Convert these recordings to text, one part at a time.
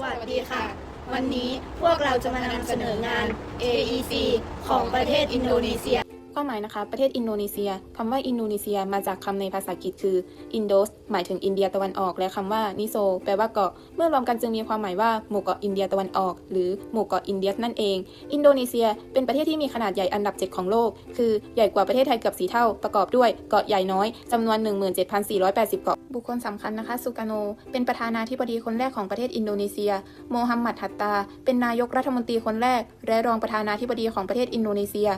วัสดีค่ะ วันนี้พวกเราจะมานำเสนองาน AEC ของประเทศอินโดนีเซีย ความหมายนะคะ ประเทศอินโดนีเซียคำว่าอินโดนีเซียมาจากคำในภาษาอังกฤษคือ Indos หมายถึงอินเดียตะวันออก และคำว่านิโซแปลว่าเกาะ เมื่อรวมกันจึงมีความหมายว่าหมู่เกาะอินเดียตะวันออก หรือหมู่เกาะอินเดียนั่นเอง อินโดนีเซีย เป็นประเทศที่มีขนาดใหญ่อันดับ 7 ของโลก คือใหญ่กว่าประเทศไทยเกือบสีเท่า ประกอบด้วยเกาะใหญ่น้อยจำนวน 17,480 เกาะ บุคคลสำคัญนะคะสุกาโน เป็นประธานาธิบดีคนแรกของประเทศอินโดนีเซีย โมฮัมหมัด ฮัตตา เป็นนายกรัฐมนตรีคนแรก และรองประธานาธิบดีของประเทศอินโดนีเซีย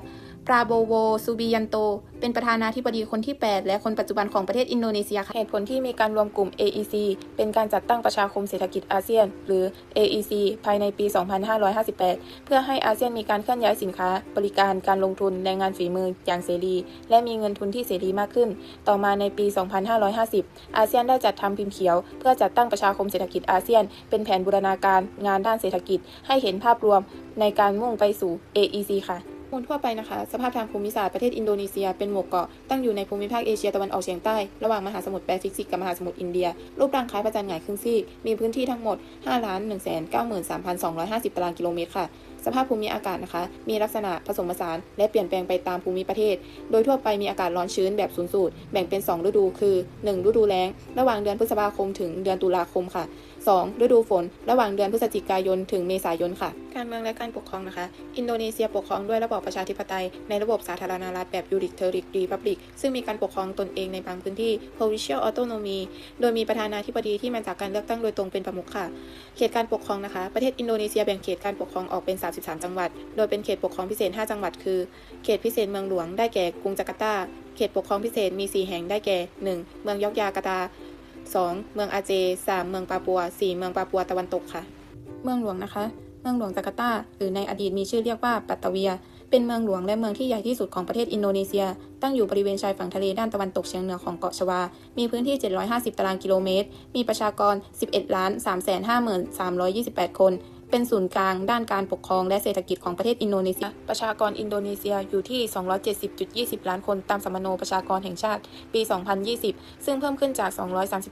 ปราโบโว ซูบิยันโต เป็นประธานาธิบดีคนที่ 8 และคนปัจจุบันของประเทศอินโดนีเซียค่ะเหตุผลที่มีการรวมกลุ่ม AEC เป็นการจัดตั้งประชาคมเศรษฐกิจอาเซียน หรือ AEC ภายในปี 2558 เพื่อให้อาเซียนมีการเคลื่อนย้ายสินค้า บริการการลงทุนแรงงานฝีมืออย่างเสรี และมีเงินทุนที่เสรีมากขึ้น ต่อมาในปี 2550 อาเซียนได้จัดทำพิมพ์เขียว เพื่อจัดตั้งประชาคมเศรษฐกิจอาเซียน เป็นแผนบูรณาการงานด้านเศรษฐกิจให้เห็นภาพรวมในการมุ่งไปสู่ AEC ค่ะ ลทั่วไปนะคะ สภาพทางภูมิศาสตร์ประเทศอินโดนีเซียเป็นหมู่เกาะตั้งอยู่ในภูมิภาคเอเชียตะวันออกเฉียงใต้ ระหว่างมหาสมุทรแปซิฟิกกับมหาสมุทรอินเดีย รูปร่างคล้ายพระจันทร์หงายครึ่งซีกมีพื้นที่ทั้งหมด5 1 9 3 2 5 0 ตารางกิโลเมตรค่ะ สภาพภูมิอากาศนะคะ มีลักษณะผสมผสาน และเปลี่ยนแปลงไปตามภูมิประเทศ โดยทั่วไปมีอากาศร้อนชื้นแบบศูนสูตร แบ่งเป็น 2 ฤดู คือ 1 ฤดูแล้ง ระหว่างเดือนพฤษภาคมถึงเดือนตุลาคมค่ะ 2. ฤดูฝน ระหว่างเดือนพฤศจิกายน ถึงเมษายนค่ะ การเมืองและการปกครองนะคะ อินโดนีเซียปกครองด้วยระบอบประชาธิปไตย ในระบบสาธารณรัฐแบบยูริกเทอริกรีพับลิก ซึ่งมีการปกครองตนเองในบางพื้นที่ provincial autonomy โดยมีประธานาธิบดีที่มาจากการเลือกตั้งโดยตรงเป็นประมุขค่ะ เขตการปกครองนะคะ ประเทศอินโดนีเซียแบ่งเขตการปกครองออกเป็น 33 จังหวัด โดยเป็นเขตปกครองพิเศษ 5 จังหวัด คือ เขตพิเศษเมืองหลวง ได้แก่กรุงจาการ์ตา เขตปกครองพิเศษมี 4 แห่ง ได้แก่ 1. เมืองยอกยาการ์ตา 2. เมืองอาเจ 3. เมืองปาปัว 4. เมืองปาปัวตะวันตกค่ะ เมืองหลวงนะคะ เมืองหลวงจาการ์ตา หรือในอดีตมีชื่อเรียกว่าปัตตเวีย เป็นเมืองหลวงและเมืองที่ใหญ่ที่สุดของประเทศอินโดนีเซีย ตั้งอยู่บริเวณชายฝั่งทะเลด้านตะวันตกเฉียงเหนือของเกาะชวา มีพื้นที่ 750 ตารางกิโลเมตร มีประชากร 11 ล้าน 3 5 328 คน เป็นศูนย์กลางด้านการปกครองและเศรษฐกิจของประเทศอินโดนีเซีย ประชากรอินโดนีเซียอยู่ที่ 270.20 ล้านคนตามสมโนประชากรแห่งชาติ ปี 2020 ซึ่งเพิ่มขึ้นจาก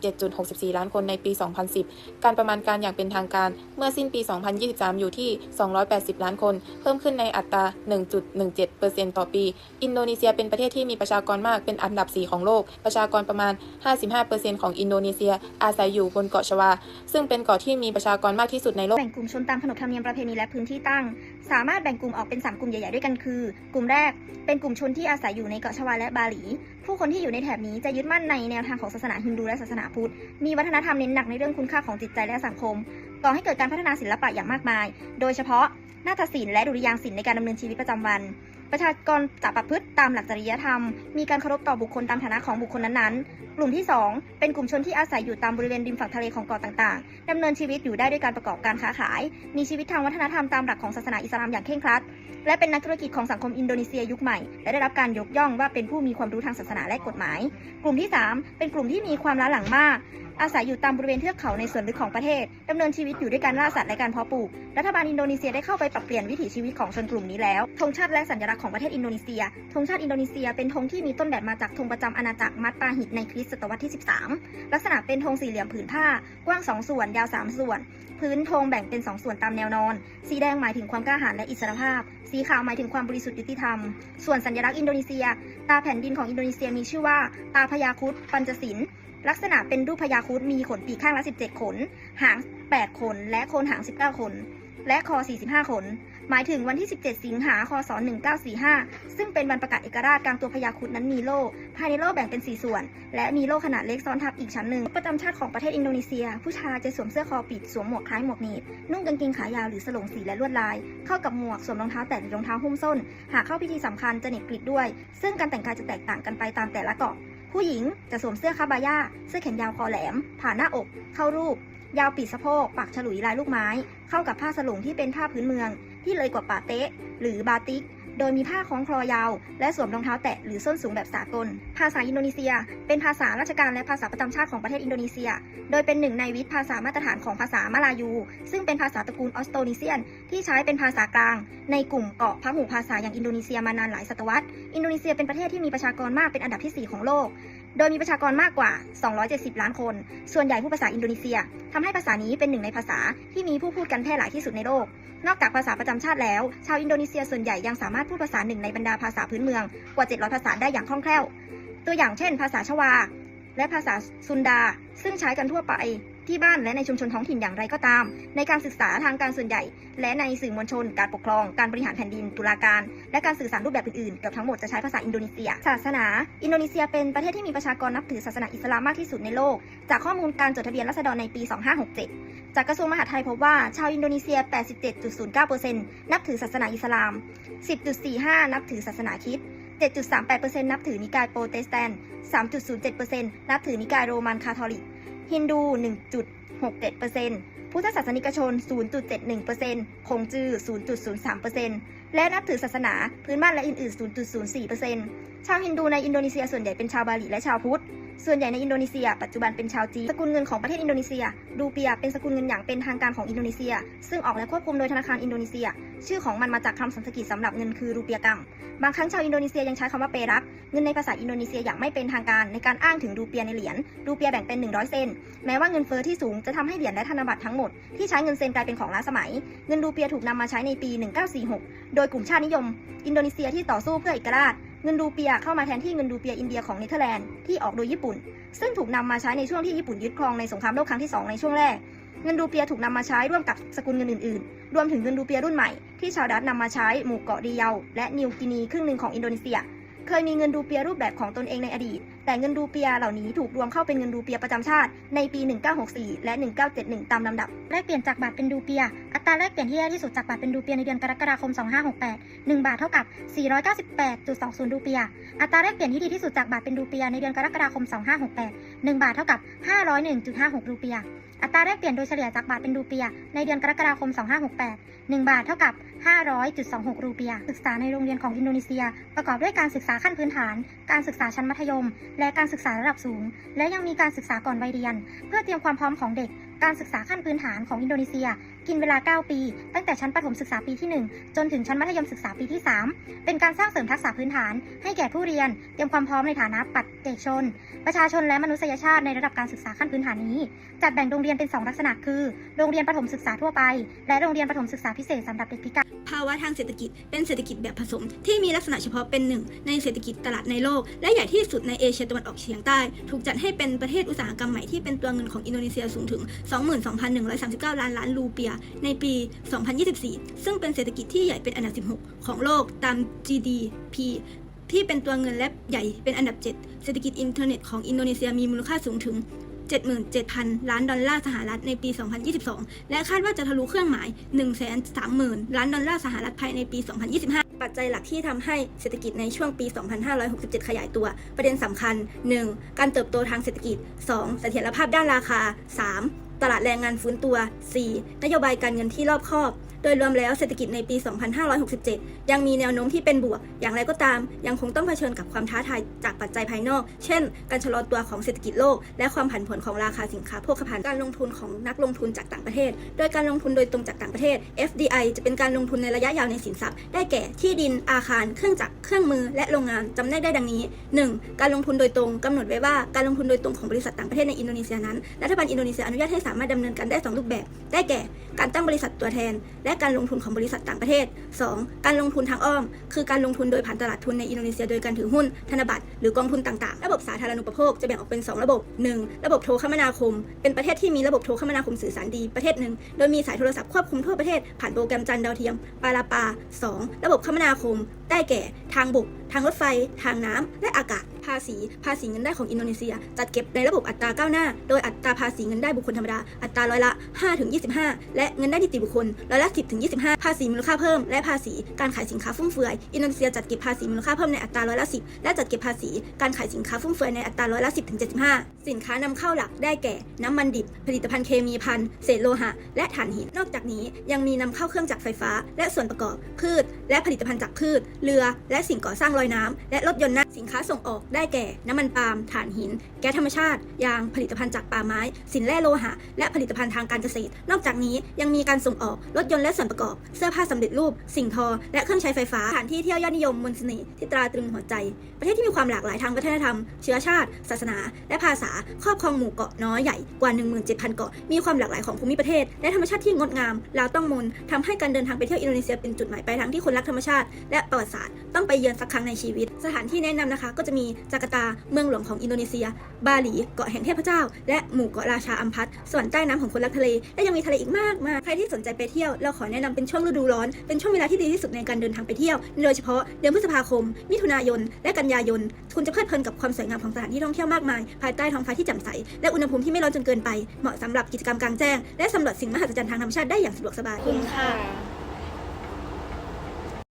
237.64 ล้านคนในปี 2010 การประมาณการอย่างเป็นทางการเมื่อสิ้นปี 2023 อยู่ที่ 280 ล้านคน เพิ่มขึ้นในอัตรา 1.17%ต่อปี อินโดนีเซียเป็นประเทศที่มีประชากรมากเป็นอันดับ 4 ของโลก ประชากรประมาณ 55%ของอินโดนีเซีย อาศัยอยู่บนเกาะชวา ซึ่งเป็นเกาะที่มีประชากรมากที่สุดในโลกแบ่งกลุ่มชนตามขนบธรรมเนียมประเพณีและพื้นที่ตั้ง สามารถแบ่งกลุ่มออกเป็น 3 กลุ่มใหญ่ๆด้วยกันคือ กลุ่มแรกเป็นกลุ่มชนที่อาศัยอยู่ในเกาะชวาและบาหลี ผู้คนที่อยู่ในแถบนี้จะยึดมั่นในแนวทางของศาสนาฮินดูและศาสนาพุทธ มีวัฒนธรรมเน้นหนักในเรื่องคุณค่าของจิตใจและสังคม ก่อให้เกิดการพัฒนาศิลปะอย่างมากมาย โดยเฉพาะนาฏศิลป์และดุริยางศิลป์ในการดำเนินชีวิตประจำวัน ประชากรจะประพฤติตามหลักจริยธรรม มีการเคารพต่อบุคคลตามฐานะของบุคคลนั้นๆ กลุ่มที่ 2 เป็นกลุ่มชนที่อาศัยอยู่ตามบริเวณริมฝั่งทะเลของเกาะต่างๆดำเนินชีวิตอยู่ได้ด้วยการประกอบการค้าขาย มีชีวิตทางวัฒนธรรมตามหลักของศาสนาอิสลามอย่างเคร่งครัด และเป็นนักธุรกิจของสังคมอินโดนีเซียยุคใหม่ และได้รับการยกย่องว่าเป็นผู้มีความรู้ทางศาสนาและกฎหมาย กลุ่มที่ 3 เป็นกลุ่มที่มีความล้าหลังมากอาศัยอยู่ตามบริเวณเทือกเขาในส่วนลึกของประเทศดำเนินชีวิตอยู่ด้วยการล่าสัตว์และการเพาะปลูก รัฐบาลอินโดนีเซียได้เข้าไปปรับเปลี่ยนวิถีชีวิตของชนกลุ่มนี้แล้ว ธงชาติและสัญลักษณ์ของประเทศอินโดนีเซีย ธงชาติอินโดนีเซียเป็นธงที่มีต้นแบบมาจากธงประจำอาณาจักรมัดปาหิตในคริสตศตวรรษที่ 13 ลักษณะเป็นธงสี่เหลี่ยมผืนผ้า กว้าง 2 ส่วน ยาว 3 ส่วน พื้นธงแบ่งเป็น 2 ส่วนตามแนวนอน สีแดงหมายถึงความกล้าหาญและอิสรภาพ สีขาวหมายถึงความบริสุทธิ์ยุติธรรม ส่วนสัญลักษณ์อินโดนีเซีย ตาแผ่นดินของอินโดนีเซียมีชื่อว่า ตาพญาคุดปัญจศิลป์ ลักษณะเป็นรูปพญาครุดมีขนปีกข้างละ 17 ขน หาง 8 ขน และโคนหาง 19 ขน และคอ 45 ขน หมายถึงวันที่ 17 สิงหาคศ1945 ซึ่งเป็นวันประกาศเอกราชกลางตัวพญาครุดนั้นมีโล่ ภายในโล่แบ่งเป็น 4 ส่วน และมีโล่ขนาดเล็กซ้อนทับอีกชั้นหนึ่ง ประจำชาติของประเทศอินโดนีเซีย ผู้ชายจะสวมเสื้อคอปิด สวมหมวกคล้ายหมวกหนีบ นุ่งกางเกงขายาวหรือสลงสีและลวดลาย เข้ากับหมวก สวมรองเท้าแตะหรือรองเท้าหุ้มส้น หากเข้าพิธีสำคัญจะเหน็บกริดด้วย ซึ่งการแต่งกายจะแตกต่างกันไปตามแต่ละเกาะ ผู้หญิงจะสวมเสื้อคาบาย่า เสื้อแขนยาวคอแหลม ผ่าหน้าอก เข้ารูป ยาวปีกสะโพกปักฉลุยลายลูกไม้ เข้ากับผ้าสลุงที่เป็นผ้าพื้นเมือง ที่เลยกว่าปาเต๊ะ หรือบาติก โดยมีผ้าคล้องคลอยาว และสวมรองเท้าแตะหรือส้นสูงแบบสากล ภาษาอินโดนีเซีย เป็นภาษาราชการและภาษาประจำชาติของประเทศอินโดนีเซีย โดยเป็นหนึ่งในวิทย์ภาษามาตรฐานของภาษามาลายู ซึ่งเป็นภาษาตระกูลออสโตนีเซียน ที่ใช้เป็นภาษากลาง ในกลุ่มเกาะพหุภาษาอย่างอินโดนีเซียมานานหลายศตวรรษ อินโดนีเซียเป็นประเทศที่มีประชากรมากเป็นอันดับที่ 4 ของโลก โดยมีประชากรมากกว่า 270 ล้านคน ส่วนใหญ่ผู้ภาษาอินโดนีเซียทำให้ภาษานี้เป็นหนึ่งในภาษาที่มีผู้พูดกันแพร่หลายที่สุดในโลก นอกจากภาษาประจำชาติแล้ว ชาวอินโดนีเซียส่วนใหญ่ยังสามารถพูดภาษาหนึ่งในบรรดาภาษาพื้นเมืองกว่า 700 ภาษาได้อย่างคล่องแคล่ว ตัวอย่างเช่น ภาษาชวา และภาษาซุนดา ซึ่งใช้กันทั่วไป ที่บ้านและในชุมชนท้องถิ่นอย่างไรก็ตาม ในการศึกษาทางการส่วนใหญ่ และในสื่อมวลชน การปกครอง การบริหารแผ่นดิน ตุลาการ และการสื่อสารรูปแบบอื่นๆเกือบทั้งหมดจะใช้ภาษาอินโดนีเซีย ศาสนา อินโดนีเซียเป็นประเทศที่มีประชากรนับถือศาสนาอิสลามมากที่สุดในโลก จากข้อมูลการจดทะเบียนราษฎรในปี 2567 จากกระทรวงมหาดไทยพบว่าชาวอินโดนีเซีย 87.09%นับถือศาสนาอิสลาม 10.45 นับถือศาสนาคริสต์7.38%นับถือนิกายโปรเตสแตนต์3.07%นับถือนิกายโรมันคาทอลิก ฮินดู 1.67%พุทธศาสนิกชน 0.71%คงจือ 0.03%และนับถือศาสนาพื้นบ้านและอื่นๆ 0.04%ชาวฮินดูในอินโดนีเซียส่วนใหญ่เป็นชาวบาหลีและชาวพุทธ ส่วนใหญ่ในอินโดนีเซีย ปัจจุบันเป็นชาวจีน สกุลเงินของประเทศอินโดนีเซีย รูเปีย เป็นสกุลเงินอย่างเป็นทางการของอินโดนีเซีย ซึ่งออกและควบคุมโดยธนาคารอินโดนีเซีย ชื่อของมันมาจากคำสันสกฤตสำหรับเงินคือรูเปียกรัม บางครั้งชาวอินโดนีเซียยังใช้คำว่าเปรัก เงินในภาษาอินโดนีเซียอย่างไม่เป็นทางการในการอ้างถึงรูเปียในเหรียญ รูเปียแบ่งเป็น 100 เซน แม้ว่าเงินเฟ้อที่สูงจะทำให้เหรียญและธนบัตรทั้งหมดที่ใช้เงินเซนกลายเป็นของล้าสมัย เงินรูเปียถูกนำมาใช้ในปี 1946 โดยกลุ่มชาตินิยม อินโดนีเซียที่ต่อสู้เพื่อเอกราช เงินรูเปียเข้ามาแทนที่เงินรูเปียอินเดียของเนเธอร์แลนด์ที่ออกโดยญี่ปุ่น ซึ่งถูกนำมาใช้ในช่วงที่ญี่ปุ่นยึดครองในสงครามโลกครั้งที่ 2 ในช่วงแรก เงินรูเปียถูกนำมาใช้ร่วมกับสกุลเงินอื่นๆ รวมถึงเงินรูเปียรุ่นใหม่ที่ชาวดัตนำมาใช้หมู่เกาะดีเยาและนิวกินีครึ่งหนึ่งของอินโดนีเซีย เคยมีเงินรูเปียรูปแบบของตนเองในอดีต แต่เงินรูเปียเหล่านี้ถูกรวมเข้าเป็นเงินรูเปียประจำชาติในปี 1964 และ 1971 ตามลำดับ แลกเปลี่ยนจากบาทเป็นรูเปีย อัตราแลกเปลี่ยนที่แย่ที่สุดจากบาทเป็นรูเปียในเดือนกรกฎาคม 2568 1 บาทเท่ากับ 498.20 รูเปีย อัตราแลกเปลี่ยนที่ดีที่สุดจากบาทเป็นรูเปียในเดือนกรกฎาคม 2568 1 บาทเท่ากับ 501.56 รูเปีย อัตราแลกเปลี่ยนโดยเฉลี่ยจากบาทเป็นรูเปีย ในเดือนกรกฎาคม 2568 1 บาทเท่ากับ 500.26 รูเปีย ศึกษาในโรงเรียนของอินโดนีเซีย ประกอบด้วยการศึกษาขั้นพื้นฐาน การศึกษาชั้นมัธยม และการศึกษาระดับสูง และยังมีการศึกษาก่อนวัยเรียน เพื่อเตรียมความพร้อมของเด็ก การศึกษาขั้นพื้นฐานของอินโดนีเซีย กินเวลา 9 ปี ตั้งแต่ชั้นประถมศึกษาปีที่ 1 จนถึงชั้นมัธยมศึกษาปีที่ 3 เป็นการสร้างเสริมทักษะพื้นฐาน ให้แก่ผู้เรียน เตรียมความพร้อมในฐานะปัจเจกชน ประชาชนและมนุษยชาติในระดับการศึกษาขั้นพื้นฐานนี้ จัดแบ่งโรงเรียนเป็น 2 ลักษณะคือ โรงเรียนประถมศึกษาทั่วไป และโรงเรียนประถมศึกษาพิเศษสำหรับเด็กพิการ ภาวะทางเศรษฐกิจเป็นเศรษฐกิจแบบผสม ที่มีลักษณะเฉพาะเป็นหนึ่งในเศรษฐกิจตลาดในโลก และใหญ่ที่สุดในเอเชียตะวันออกเฉียงใต้ ถูกจัดให้เป็นประเทศอุตสาหกรรมใหม่ที่เป็นตัวเงินของอินโดนีเซียสูงถึง 22,139 ล้านล้านรูเปีย ในปี 2024 ซึ่งเป็นเศรษฐกิจที่ใหญ่เป็นอันดับ 16 ของโลกตาม GDP ที่เป็นตัวเงินและใหญ่เป็นอันดับ 7 เศรษฐกิจอินเทอร์เน็ตของอินโดนีเซียมีมูลค่าสูงถึง 77,000 ล้านดอลลาร์สหรัฐในปี 2022 และคาดว่าจะทะลุเครื่องหมาย 130,000 ล้านดอลลาร์สหรัฐภายในปี 2025 ปัจจัยหลักที่ทำให้เศรษฐกิจในช่วงปี 2567 ขยายตัว ประเด็นสำคัญ 1. การเติบโตทางเศรษฐกิจ 2. เสถียรภาพด้านราคา 3. ตลาดแรงงานฟื้นตัว 4. นโยบายการเงินที่รอบคอบ โดยรวมแล้วเศรษฐกิจในปี 2567 ยังมีแนวโน้มที่เป็นบวก อย่างไรก็ตาม ยังคงต้องเผชิญกับความท้าทายจากปัจจัยภายนอก เช่น การชะลอตัวของเศรษฐกิจโลก และความผันผวนของราคาสินค้าโภคภัณฑ์ การลงทุนของนักลงทุนจากต่างประเทศ โดยการลงทุนโดยตรงจากต่างประเทศ FDI จะเป็นการลงทุนในระยะยาวในสินทรัพย์ ได้แก่ ที่ดิน อาคาร เครื่องจักร เครื่องมือ และโรงงานจำแนกได้ดังนี้ 1. การลงทุนโดยตรงกำหนดไว้ว่า การลงทุนโดยตรงของบริษัทต่างประเทศในอินโดนีเซียนั้น รัฐบาลอินโดนีเซียอนุญาตให้สามารถดำเนินการได้สองรูปแบบ ได้แก่ การตั้งบริษัทตัวแทน และการลงทุนของบริษัทต่างประเทศ 2. การลงทุนทางอ้อม คือการลงทุนโดยผ่านตลาดทุนในอินโดนีเซียโดยการถือหุ้น ธนบัตร หรือกองทุนต่างๆ ระบบสาธารณูปโภคจะแบ่งออกเป็น 2 ระบบ 1. ระบบโทรคมนาคม เป็นประเทศที่มีระบบโทรคมนาคมสื่อสารดีประเทศหนึ่ง โดยมีสายโทรศัพท์ควบคุมทั่วประเทศผ่านโปรแกรมจานดาวเทียม ปาลาปา 2. ระบบคมนาคม ได้แก่ ทางบก ทางรถไฟ ทางน้ำและอากาศ ภาษีภาษีเงินได้ของอินโดนีเซีย จัดเก็บในระบบอัตราก้าวหน้า โดยอัตราภาษีเงินได้บุคคลธรรมดา อัตราร้อยละ 5-25 และเงินได้นิติบุคคลร้อยละ 10-25 ภาษีมูลค่าเพิ่ม และภาษีการขายสินค้าฟุ่มเฟือยอินโดนีเซียจัดเก็บภาษีมูลค่าเพิ่มในอัตราร้อยละ 10 และจัดเก็บภาษีการขายสินค้าฟุ่มเฟือยในอัตราร้อยละ 10-75 สินค้านำเข้าหลักได้แก่ น้ำมันดิบ ผลิตภัณฑ์เคมีภัณฑ์เศษโลหะ และถ่านหินนอกจากนี้ยังมีนำเข้าเครื่องจักรไฟฟ้า และส่วนประกอบพืช และผลิตภัณฑ์จากพืช เรือ และสิ่งก่อสร้างลอยน้ำและรถยนต์นสินค้าส่งออกได้แก่ น้ำมันปาล์มถ่านหิน แก๊สธรรมชาติ ยาง ผลิตภัณฑ์จากป่าไม้ สินแร่โลหะ และผลิตภัณฑ์ทางการเกษตร นอกจากนี้ยังมีการส่งออก รถยนต์และส่วนประกอบ เสื้อผ้าสำเร็จรูป สิ่งทอ และเครื่องใช้ไฟฟ้าสถานที่เที่ยวยอดนิยมมนต์เสน่ห์ที่ตราตรึงหัวใจ ประเทศที่มีความหลากหลายทางวัฒนธรรม เชื้อชาติ ศาสนา และภาษา ครอบครองหมู่เกาะน้อยใหญ่กว่า 17,000 เกาะ มีความหลากหลายของภูมิประเทศ และธรรมชาติที่งดงามลาวต้องมนทำให้การเดินทางไปเที่ยวอินโดนีเซียเป็นจุดหมายปลายทางที่คนรักธรรมชาติและประวัติศาสตร์ต้องไปเยือนสักครั้งในชีวิต สถานที่แนะนำนะคะ ก็จะมีจาการ์ตา เมืองหลวงของอินโดนีเซีย บาหลี เกาะแห่งเทพเจ้า และหมู่เกาะราชาอัมพัตส่วนใต้น้ำของคนรักทะเล และยังมีทะเลอีกมากมายใครที่สนใจไปเที่ยว เราขอแนะนำเป็นช่วงฤดูร้อน เป็นช่วงเวลาที่ดีที่สุดในการเดินทางไปเที่ยว โดยเฉพาะเดือนพฤษภาคม มิถุนายน และกันยายน คุณจะเพลิดเพลินกับความสวยงามของสถานที่ท่องเที่ยวมากมาย ภายใต้ท้องฟ้าที่แจ่มใส และอุณหภูมิที่ไม่ร้อนจนเกินไป เหมาะสำหรับกิจกรรมกลางแจ้ง และสำรวจสิ่งมหัศจรรย์ทางธรรมชาติได้อย่างสะดวกสบาย คุณค่ะ